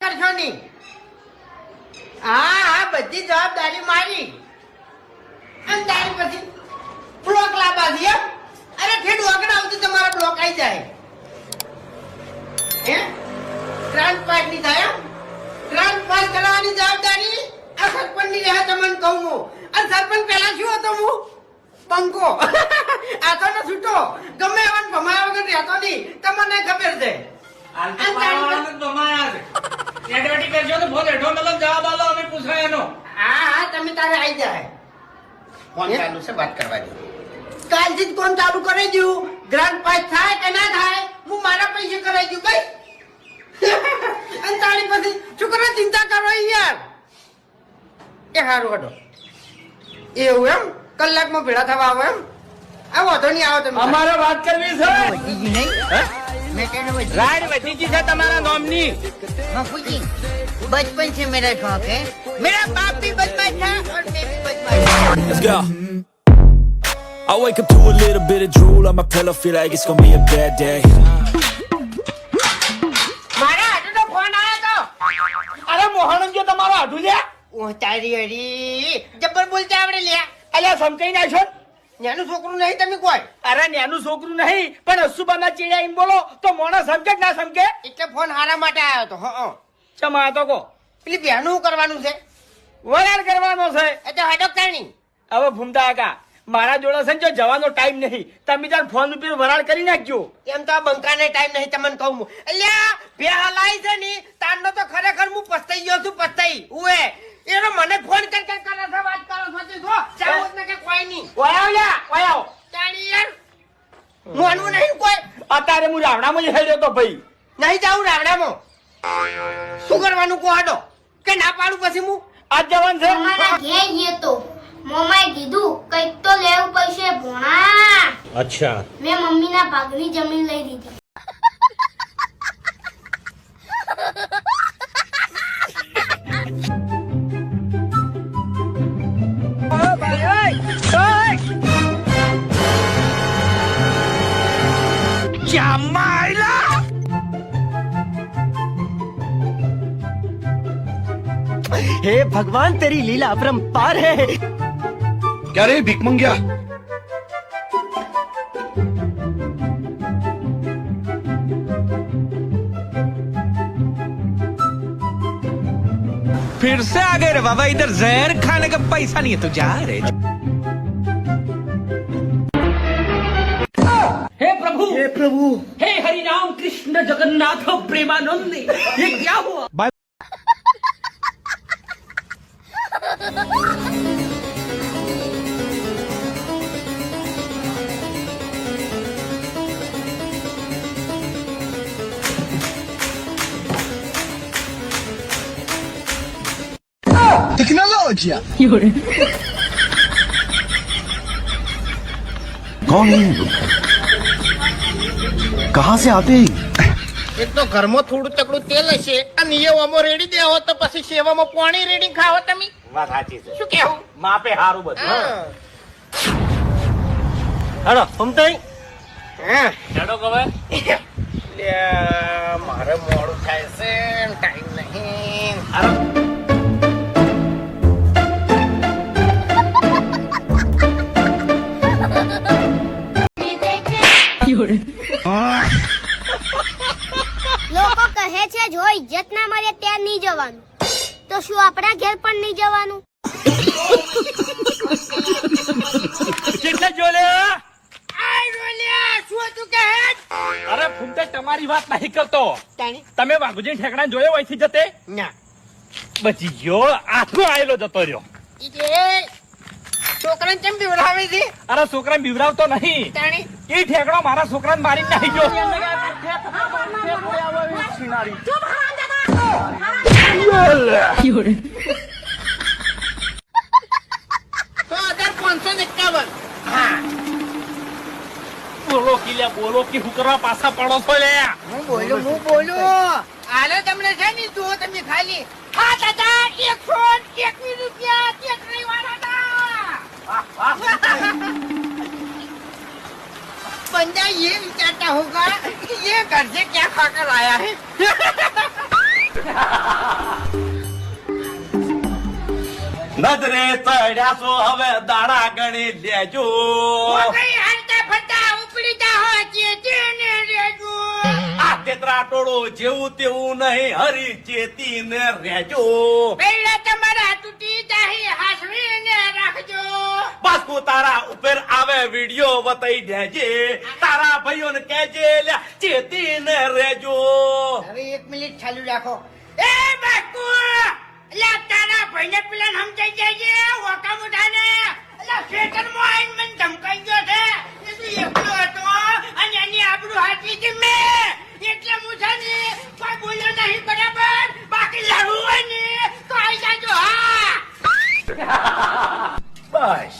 કરશો નહીં. હા હા બધી જવાબદારી મારી. અને તારી પછી બ્લોક લાવવા દે અરે ઠેડ વગર આવતી તમારા બ્લોક આવી જાય. હે? પાંચની થાય પાંચ કરાવવાની જવાબદારી આ સરપંચની રહે તમને કહું હું. અને સરપંચ પહેલા શું હતો હું? પંખો. આ તો ને છૂટો. ગમે એવા ભમાયા વગર રહેતો નહીં. તમને ખબર છે. ભમાયા છે. એડવર્ટી કરજો તો બહુ હેઠો મતલબ જવાબ આલો અમે પૂછાય એનો. હા હા તમે તારે આવી જાય ફોન ચાલુ છે? વાત કરવા દો. કાલથી જ ફોન ચાલુ કરી દઉં ગ્રાન્ડ પાસ થાય કે ના થાય? હું મારા પૈસે કરાવી દઉં ભાઈ. અને તારી પછી છોકરા ચિંતા કરો યાર. એ સારું હડો. એવું એમ? કલાકમાં ભેળા થવા આવો એમ? આ વાંધો નહીં આવો તમે. અમારે વાત કરવી છે. નહીં. રાડ વધી ગઈ છે તમારા નામની बापूजी बचपन से मेरा शौक है मेरा बाप भी बदमाश था और मैं भी बदमाश था Let's go. I wake up to a little bit of drool on my pillow, feel like it's gonna be a bad day. મારા હાથનો ફોન આવ્યો અરે મોહન જો તમારો આઢું લ્યા તો ઓ તારી હરી જબ્બર બોલતા આવડે લ્યા અલ્યા સમજાઈ નાખો નાનું છોકરું નહીં તમે કોઈ? અરે નેનું છોકરું નહીં પણ અસુબાના ચીડ્યા એમ બોલો તો મોણા સમજે કે ના સમજે? એટલે ફોન હારા માટે આવ્યો તો હા ચમા તો કો પેલી બહેનું શું કરવાનું છે? વગાડ કરવાનો છે. એ તો હડક કાણી હવે ભૂમતા કાકા મારા જોડે છે જો જવાનો ટાઈમ નહીં તમે તાર ફોન ઉપર વરાળ કરી નાખજો. એમ તો આ બંકાને ટાઈમ નહીં તમને કહું અલ્યા બે હલાઈ છે ની તારનો તો ખરેખર હું પસ્તાઈ ગયો છું પસ્તાઈ. ઉએ એનો મને ફોન કર કર કરે છે વાત કરો છો તે જો ચાવું ને કે કોઈ નહીં. વયાવ લ્યા વયાવ તાણી યાર મોનવું નહીં કોઈ? અત્યારે હું રાવણામાં જ હેડ્યો તો ભાઈ. નહીં જાઉં રાવડામાં શું કરવાનું કહો હાડો કે ના પાડું પછી હું? આજ જવાન છે. ગયો તો. મમ્માએ કીધું કંઈક તો લેવું પડશે ભોણા. અચ્છા. મેં મમ્મીના ભાગની જમીન લઈ દીધી भगवान तेरी लीला अपरंपार है। क्या रे भीख मंग्या फिर से आ गए रे बाबा इधर जहर खाने का पैसा नहीं है तो जा रे। हे प्रभु! हे प्रभु! हे हरि राम कृष्ण जगन्नाथ प्रेमानंद ये क्या हुआ? टेक्नोलॉजी कौन है ये लोग? कहाँ से आते हैं એ તો ઘરમાં થોડું તકડું તેલ હશે. અને એ ઓમો રેડી દેવો તો પછી સેવામાં પાણી રેડી ખાવો તમે. વાત સાચી છે. શું કેવું? માપે હારું બધું હેડો સમતાઈ હેડો કવે. લે મારે મોડું થાય છે ટાઈમ નહીં. અરે You're... કહે છે જો ઇજ્જત ના મળે ત્યાં નહીં જવાનું. તો શું આપણા ઘેર પણ નહીં જવાનું? અરે ફૂમતે તમારી વાત નહીં કરતો. તમે વાઘુજી ઠેકડા જોયો અહીંથી જતે? ના. બચી ગયો આખો આયેલો જતો રહ્યો. ઈ છોકરાને કેમ બીવડાવે છે અરે છોકરાને બીવડાવતો નહીં. તાણી. એ ઠેકડો મારા છોકરાને મારી નાખી ગયો. બોલો કિલ્યા બોલો કે હું કરવા પાછા પડો છો લે. હું બોલું હું બોલું. હાલે તમને છે ને જુઓ તમે ખાલી. સાત હજાર એકસો એકવીસ રૂપિયા. ये भी चाहता होगा कि ये घर से क्या खाकर आया है? નજરે ચડ્યા છો હવે દાડા ગણી લેજો હરતા ફરતા ઉપડી જા ચેતીને રેજો આ તેતરા ટોળો જેવું તેવું નહીં હરી ચેતીને રેજો પેલા તમારા તૂટી જાય હાસવીને રાખજો બસ તારા ઉપર આવે વિડિયો બતાઈ દેજે તારા ભાઈઓને કેજે લ્યા ચેતીને રેજો હવે એક મિનિટ ચાલુ રાખો. એ બાકુ લા તારા ભાઈને પેલા સમજાઈ જાય છે ઓકા મુઠાને એટલે ખેતરમાં આવીને મને ધમકાઈ ગયો છે. એ તું એકલો હતો અને એની આબરૂ હાચી હતી મેં. એટલે મુઠાને કોઈ બોલ્યો નહીં બરાબર? બાકી લડવું હોય ને તો આવી જાજો હા. બસ.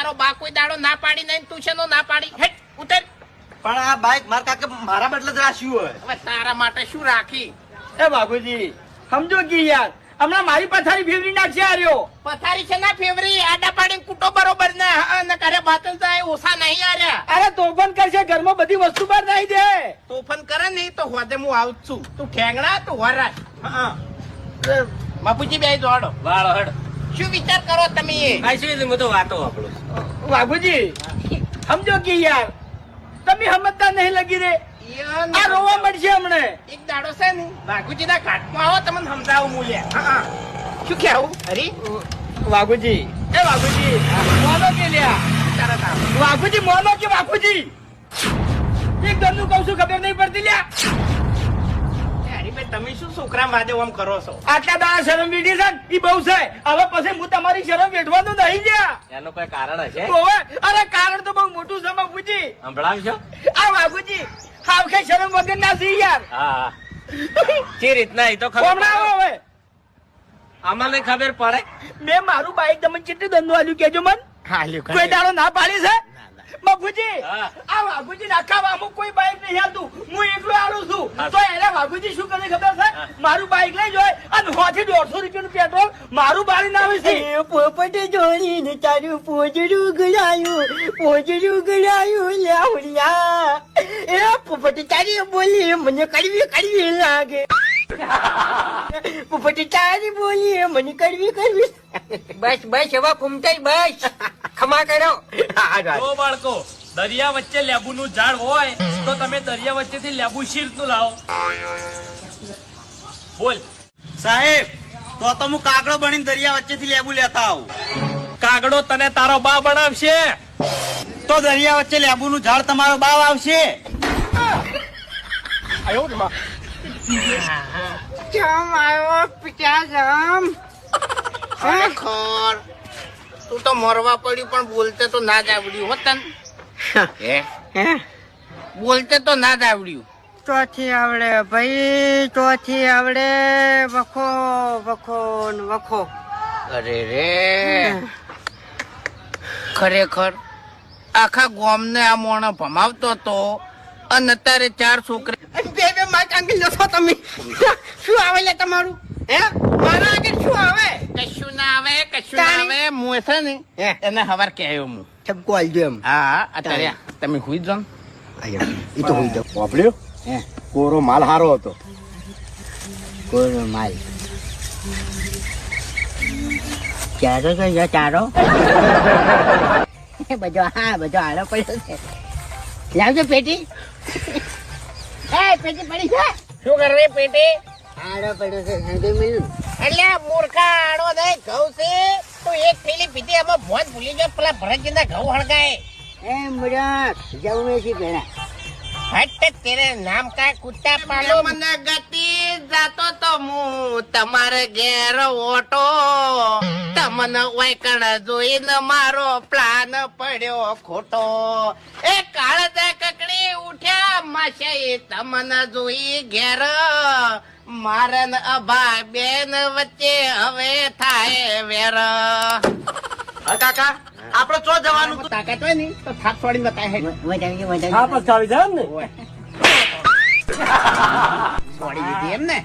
તારો બા કોઈ દાડો ના પાડી નહીં તું છે ના પાડી. હેટ ઉતર. પણ આ બાઈક મારા કાકે મારા બદલે જ રાખ્યું હોય. હવે તારા માટે શું રાખી? એ બાબુજી સમજો કે યાર. હમણાં મારી પથારી ફેવરી નાખશે આર્યો. પથારી છે ના ફેવરી? આડા પાડીને કૂટો બરોબર ને અને ને કરે બાતલ થાય ઓછા નહીં આર્યા. અરે તોફાન કરશે ઘરમાં બધી વસ્તુ બહાર નાખી દે. તોફાન કરે નહીં તો હોદે હું આવું છું. તું ઠેંગણા તું વરાશ. હા બાપુજી બે દોડો વાળો હડ. શું વિચાર કરો તમે? આઈશું તો વાતો આપણું. બાબુજી સમજો કે યાર તમે સમજતા નહીં લગી રે. આ રોવા મળશે હમણે. એક દાડો છે ને બાપુજી ના ઘાટમાં આવો તમને સમજાવું મૂલ્ય હા શું કેવું હરી વાઘુજી એ વાઘુજી મોનો કે લ્યા? તરત આવો વાઘુજી મોનો કે વાઘુજી એક દમનું કહું છું ખબર નહીં પડતી લ્યા. તમે શું છોકરા મહાદેવ આમ કરો છો? આટલા દાડા શરમ વેઠી છે ને, ઈ બહુ છે. હવે પછી હું તમારી શરમ વેઠવાનું નહીં લ્યા. એનું કોઈ કારણ હશે? અરે કારણ તો બહુ મોટું છે બાપુજી. સંભળાવશો? આ બાપુજી હાવ કે શરમ વગર ના સી યાર. હા જે રીતના એ તો ખબર હવે? આમાં ખબર પડે? મેં મારું બાઈક તમને કેટલું દંડો આલ્યું કેજો મન? કોઈ દાડો ના પાડી છે? બાપુજી આ બાપુજી નાખા અમુક કોઈ બાઈક નહીં હાલતું હું એકલો આલું છું તો શું કરે ખબર છે? મારું બાઈક લઈ જાય અને હોથી દોઢસો રૂપિયાનું પેટ્રોલ મારું બાળી ના આવે છે પોપટ જોડીને તારું પોજડું ગળાયું પોજડું ગળાયું લાવડિયા એ પોપટ તારી બોલી મને કડવી કડવી લાગે. પોપટ તારી બોલી મને કડવી કડવી બસ બસ હવે ઘૂમતાઈ બસ. ખમા કરો બાળકો દરિયા વચ્ચે લેબુ નું ઝાડ હોય તો તમે દરિયા વચ્ચેથી લેબુ શીરનું લાવો. બોલ. સાહેબ તો તો હું કાગડો બની દરિયા વચ્ચેથી લેબુ લેતા આવું. કાગડો તને તારો બા બનાવશે. તો દરિયા વચ્ચે લેબુ નું ઝાડ તમારો બાવ આવશે. કેમ આવ્યો પિતા જામ. ખરેખર તું તો મરવા પડ્યું પણ બોલતે તો ના જ આવડ્યું હો તન. હે? બોલતે તો ના જ આવડ્યું. ચોથી આવડે ભાઈ ચોથી આવડે વખો વખો ને વખો. અરે રે. ખરેખર આખા ગોમને આ મોણા ભમાવતો તો અને અત્યારે ચાર છોકરા બે બે માં ચાંગી લો છો તમે. શું આવે લે તમારું? હે? મારા આગળ શું આવે? કશું ના આવે કશું ના આવે. હું છે ને એને હવાર કહેયો હું. ઠપકો આલજો એમ. હા હા અત્યારે તમે હુઈ જાઓ એ તો હોય તો વાપર્યો? કોરો માલ હારો હતો. કોઈ માલ. ચારો તો જો ચારો. બધો હા બધો હારો પડ્યો છે. લાવજો પેટી. એ પેટી પડી છે. શું કરે રે પેટી? હારો પડ્યો છે. સંજય મિલ એટલે મૂર્ખા આડો દે ઘઉં છે. તો એક થેલી પીધી એમાં ભોજ ભૂલી ગયો પેલા ભરતજીના ઘઉં હળગાય. એ મુરત જવું છે પેલા. હટ તેરે નામ કા કુત્તા પાલો મને ગતિ જાતો તો હું તમારે ઘેર ઓટો. તમને ઓયકણ જોઈને મારો પ્લાન પડ્યો ખોટો. એ કાળજા કકડી માશે તમને જોઈ ઘેર. મારન અભા બેન વચ્ચે હવે થાય વેર. કાકા આપડે ચો જવાનું તાકાત હોય ને તો થાક છોડીને બતાય હે હા પણ ચાલી જાય ને છોડી દીધી એમ ને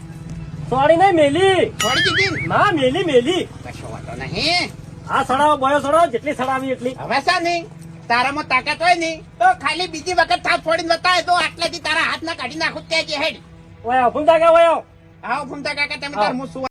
છોડી નહીં મેલી. છોડી દીધી? ના મેલી મેલી. કશો વાંધો નહીં. આ સડાવો બોયો સડાવો જેટલી સડાવી એટલી. હવે શા નહીં? તારામાં તાકાત હોય ને તો ખાલી બીજી વખત થાપ છોડીને બતાવે તો આટલેથી તારા હાથ ના કાઢી નાખું ત્યાં જે હેડ. ઓય અફુલતા કે ઓયો. આવો ફૂમતા કાકા તમે તાર હું